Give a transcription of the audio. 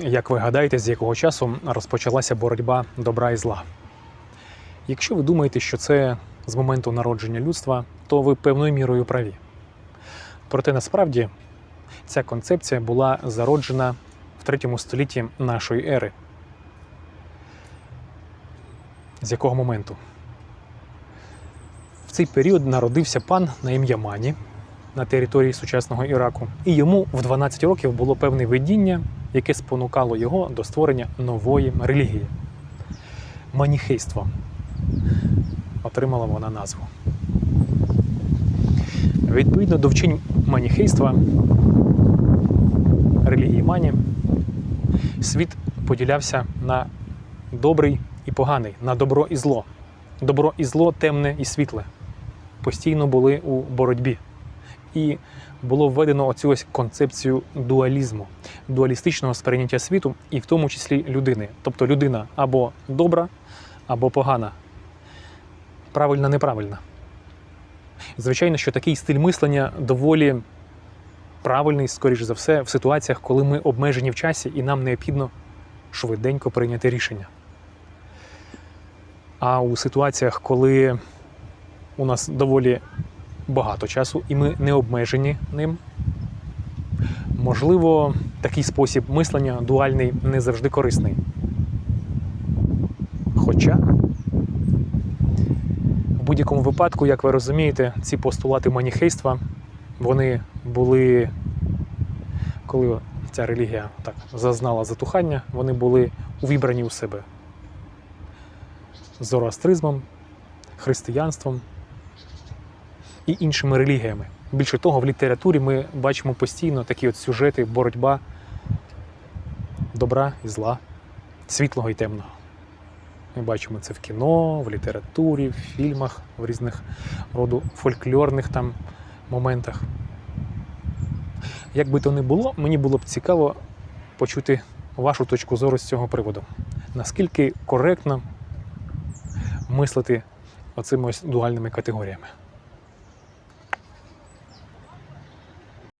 Як ви гадаєте, з якого часу розпочалася боротьба добра і зла? Якщо ви думаєте, що це з моменту народження людства, то ви певною мірою праві. Проте насправді ця концепція була зароджена в третьому столітті нашої ери. З якого моменту? В цей період народився пан на ім'я Мані на території сучасного Іраку, і йому в 12 років було певне видіння, яке спонукало його до створення нової релігії маніхейство. Отримала вона назву. Відповідно до вчень маніхейства, релігії Мані, світ поділявся на добрий і поганий, на добро і зло. Добро і зло темне і світле. Постійно були у боротьбі. І було введено оцю ось концепцію дуалізму, дуалістичного сприйняття світу, і в тому числі людини. Тобто людина або добра, або погана, правильна, неправильна. Звичайно, що такий стиль мислення доволі правильний, скоріш за все, в ситуаціях, коли ми обмежені в часі і нам необхідно швиденько прийняти рішення. А у ситуаціях, коли у нас доволі багато часу і ми не обмежені ним, можливо, такий спосіб мислення дуальний не завжди корисний. Хоча, в будь-якому випадку, як ви розумієте, ці постулати маніхейства, вони були, коли ця релігія так зазнала затухання, вони були увібрані у себе зороастризмом, християнством і іншими релігіями. Більше того, в літературі ми бачимо постійно такі от сюжети, боротьба добра і зла, світлого і темного. Ми бачимо це в кіно, в літературі, в фільмах, в різних роду фольклорних там моментах. Як би то не було, мені було б цікаво почути вашу точку зору з цього приводу. Наскільки коректно мислити оцими ось дуальними категоріями?